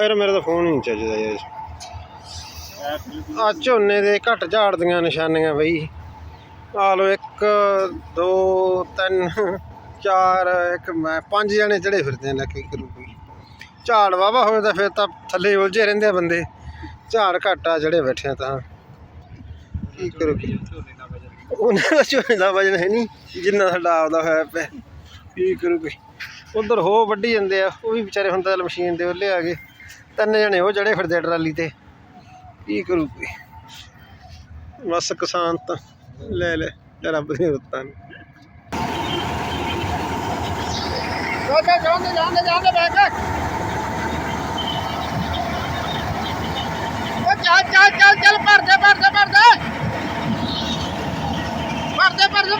ਯਾਰ ਮੇਰਾ ਤਾਂ ਫੋਨ ਹੀ ਨਹੀਂ ਚੱਜਦਾ ਯਾਰ। ਆ ਝੋਨੇ ਦੇ ਘੱਟ ਝਾੜਦੀਆਂ ਨਿਸ਼ਾਨੀਆਂ ਬਈ। ਆ ਲੋ 1 2 3 4 ਇੱਕ ਮੈਂ ਪੰਜ ਜਣੇ ਚੜੇ ਫਿਰਦੇ ਨੇ ਕੀ ਕਰੂ ਕੋਈ ਝਾੜ ਵਾਵਾ ਹੋਵੇ ਤਾਂ ਫਿਰ ਤਾਂ ਥੱਲੇ ਉਲਝੇ ਰਹਿੰਦੇ ਆ ਬੰਦੇ। ਝਾੜ ਘੱਟ ਆ ਜਿਹੜੇ ਬੈਠੇ ਤਾਂ। ਕੀ ਕਰੂ ਉਹਨਾਂ ਦਾ ਝੋਨੇ ਦਾ ਵਜਨ ਹੈ ਨਹੀਂ, ਜਿੰਨਾ ਸਾਡਾ ਆਪਦਾ ਹੋਇਆ ਪਿਆ। ਕੀ ਕਰੂ ਕੋਈ ਉਧਰ ਹੋ ਵੱਢੀ ਜਾਂਦੇ ਆ, ਉਹ ਵੀ ਵਿਚਾਰੇ ਹੁਣ ਤਾਂ ਚੱਲ ਮਸ਼ੀਨ ਦੇ ਉੱਲੇ ਆ ਗਏ। ਤਿੰਨ ਜਣੇ ਉਹ ਜੜੇ ਫਿਰਦੇ ਟਰਾਲੀ ਤੇ। ਕੀ ਕਰੂ ਕੋਈ? ਬਸ ਕਿਸਾਨ ਤਾਂ ਲੈ ਲੈ ਲੈ ਰੱਬ ਦੀਆਂ ਰੁੱਤਾਂ ਨੇ। ਚੱਲ ਚੱਲ ਚੱਲ ਚੱਲ ਭਰਦੇ ਭਰਦੇ ਭਰਦੇ ਭਰਦੇ ਭਰਦੇ